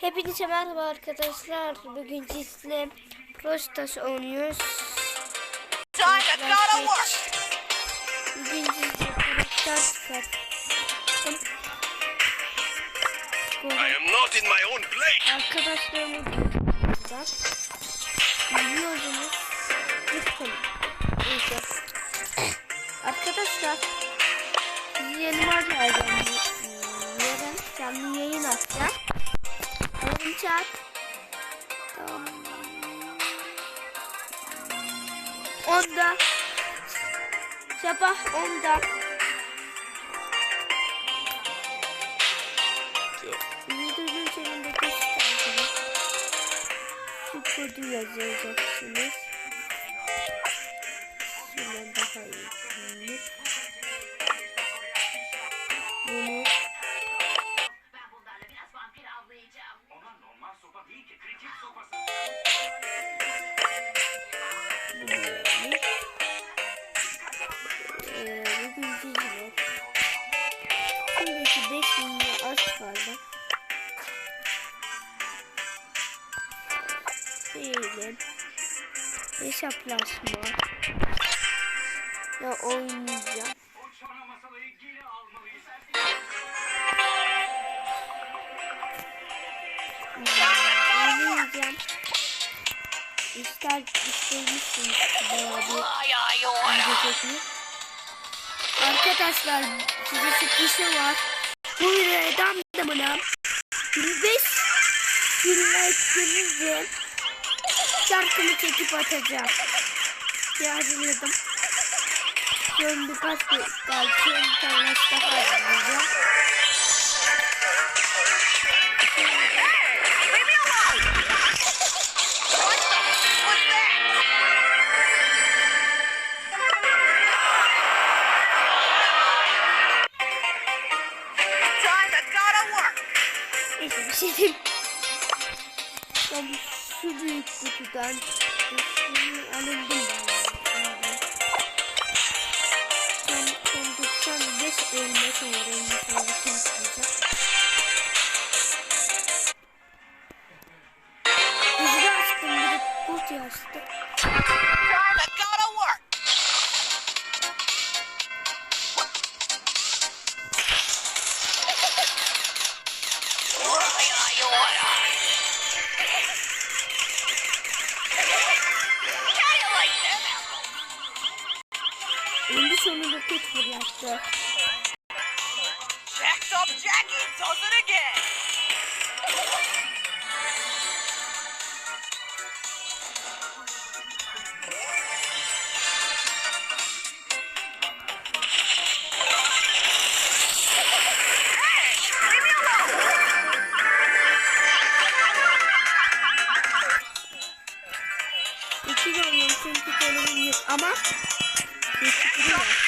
Hepinize merhaba arkadaşlar. Bugün sizle Prostas oynuyoruz. Bugün sizle Prostas I am not in my own plate. arkadaşlarımı burada. Biliyorsunuz. Lütfen. Arkadaşlar. Sizi yanıma geleceğim. Yarın canlı yayın açacağım. Tamam. Onda. Sabah onda. Göstereceğim. Şu kodu yazacaksınız. Hesaplaşma ya oynayacağım. Oynayacağım. İster istemişsiniz bayağı. Arkadaşlar size sürprizim var. Bu videodan da bana 25 dinleyicilerimizle şarkımı çekip atacağım. Yazılıyordum. Son birkaç bir belki internet daha hazırlayacağım. Up Jackie does it again. Hey, leave me alone. İki oynuyorum çünkü telefonum yok ama bir fikrim var.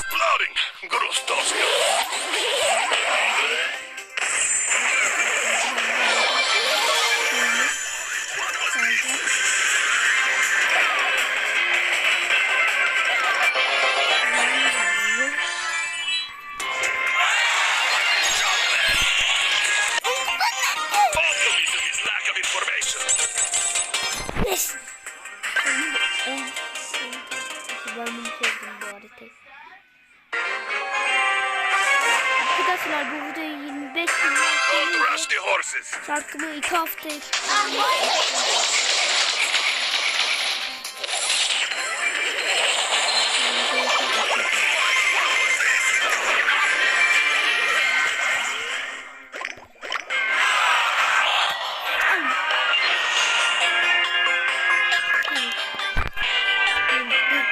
exploding! Grustoska! Listen. Um, um, um, Roman children bought a. Arkadaşlar bu videoyu 25 bin like şarkımı 2 hafta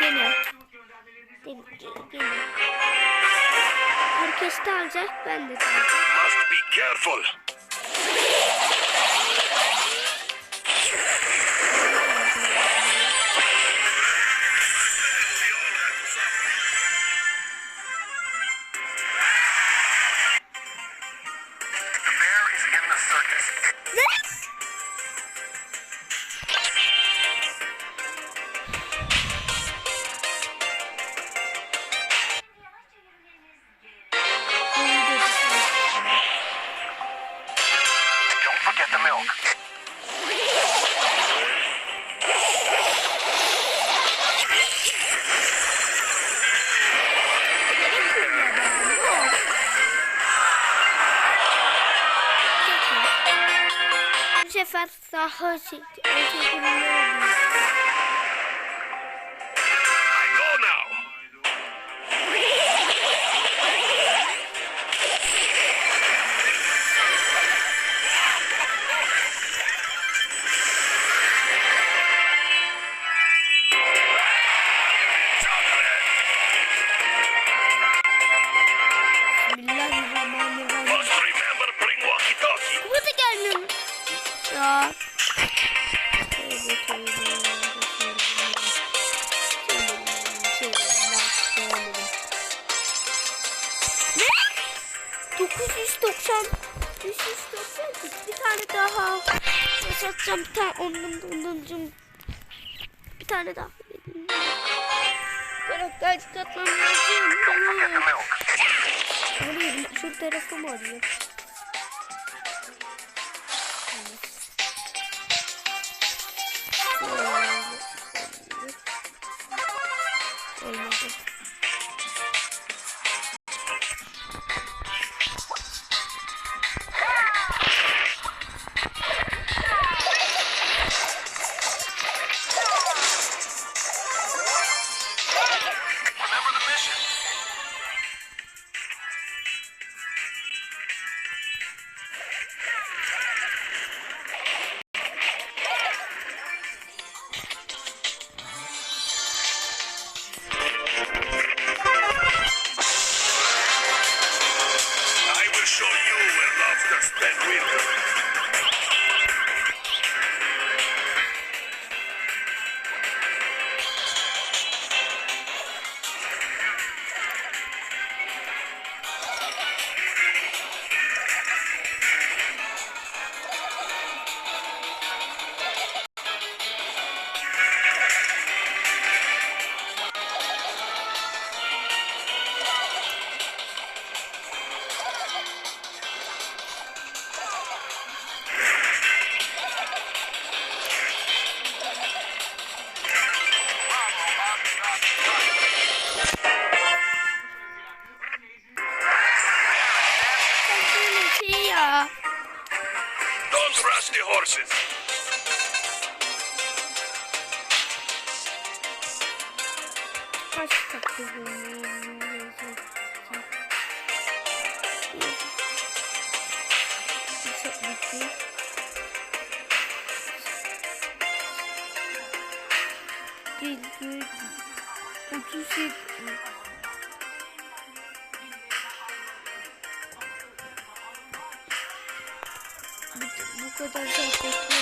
Gene. Gene. Alacağım. Must be careful. Daha şey, 990 590 bir tane daha satacağım bir tane onun onun bir tane daha karakter çıkartmam lazım tamam. Arıyorum şu telefonu arıyorum Olmadı. Kaç Virgül otuz yedi. Bu- kadar da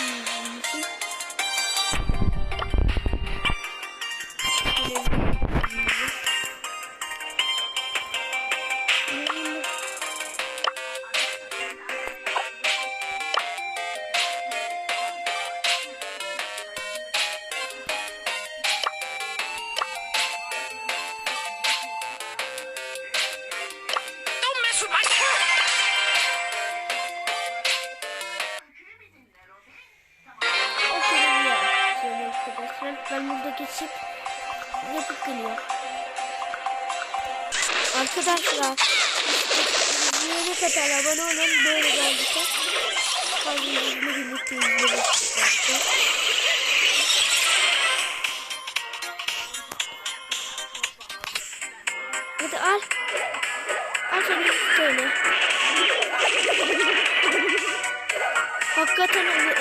yapıp geliyor. Arkadaşlar yeni kadar abone olun böyle geldikçe kaydımızı birlikte izleriz. Hadi al. Al seni şöyle. Hakikaten öyle.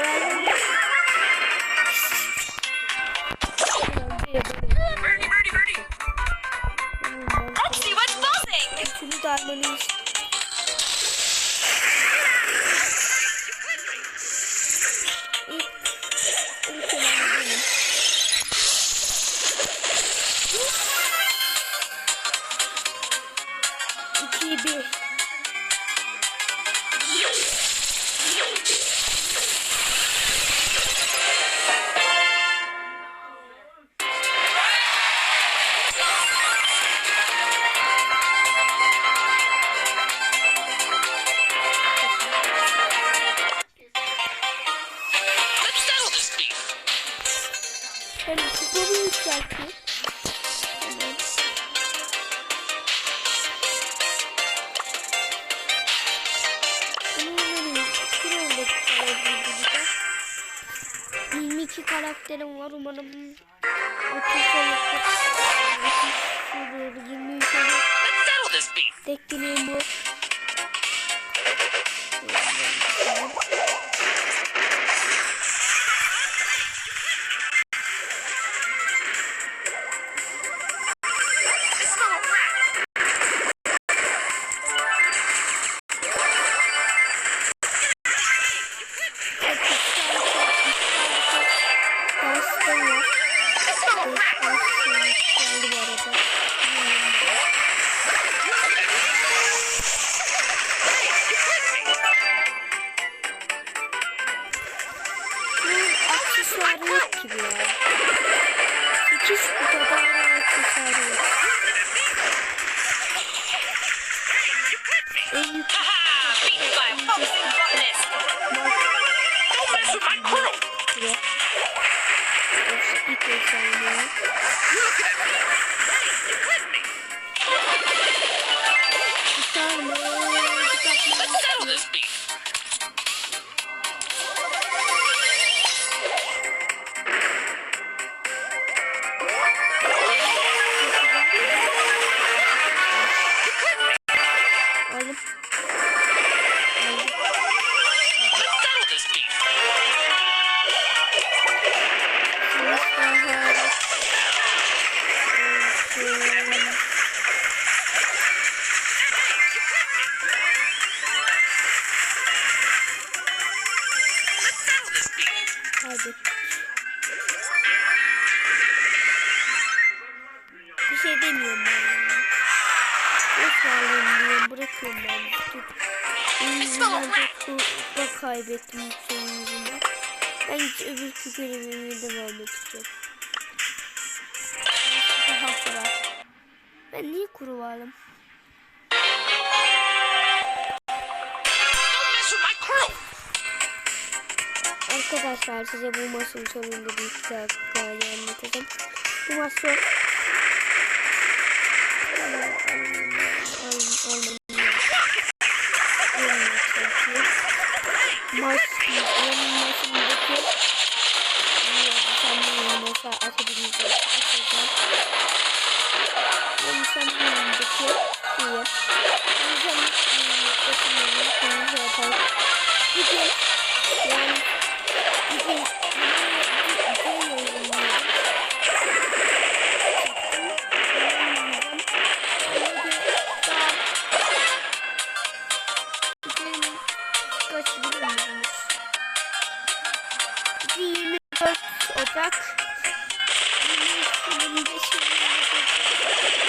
beklemeyin bu Mm-hmm. Look at me! Hey, you clipped me! kaybettim yükseğin yüzünden. Ben hiç öbür görevimi devam edeceğim. Ben niye kuru varım? Arkadaşlar size bu maçın sonunda bir hikaye anlatacağım. Bu maç son. Olmadı. arkadaşlar açabildiğiniz 25 25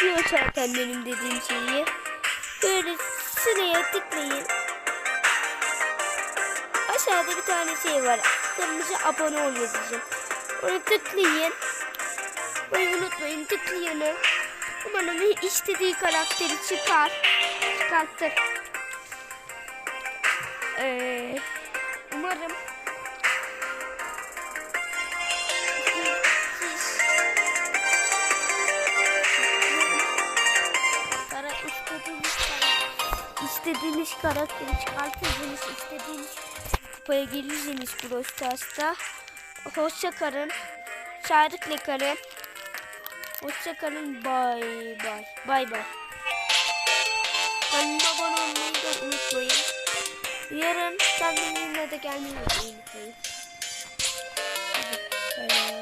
şu açarken benim dediğim şeyi böyle şuraya tıklayın. Aşağıda bir tane şey var. Kırmızı abone ol yazacağım. Onu tıklayın. Bunu unutmayın tıklayın. Umarım istediği karakteri çıkar. Çıkartır. Ee, umarım istediğiniz karakteri çıkartırdınız istediğiniz kupaya gelirseniz Brawl Stars'ta. Hoşça kalın. Sağlıkla kalın. Hoşça kalın. Bay bay. Bay bay. Kanalıma abone olmayı da unutmayın. Yarın kendimle de gelmeyi unutmayın. Hadi, bay bay.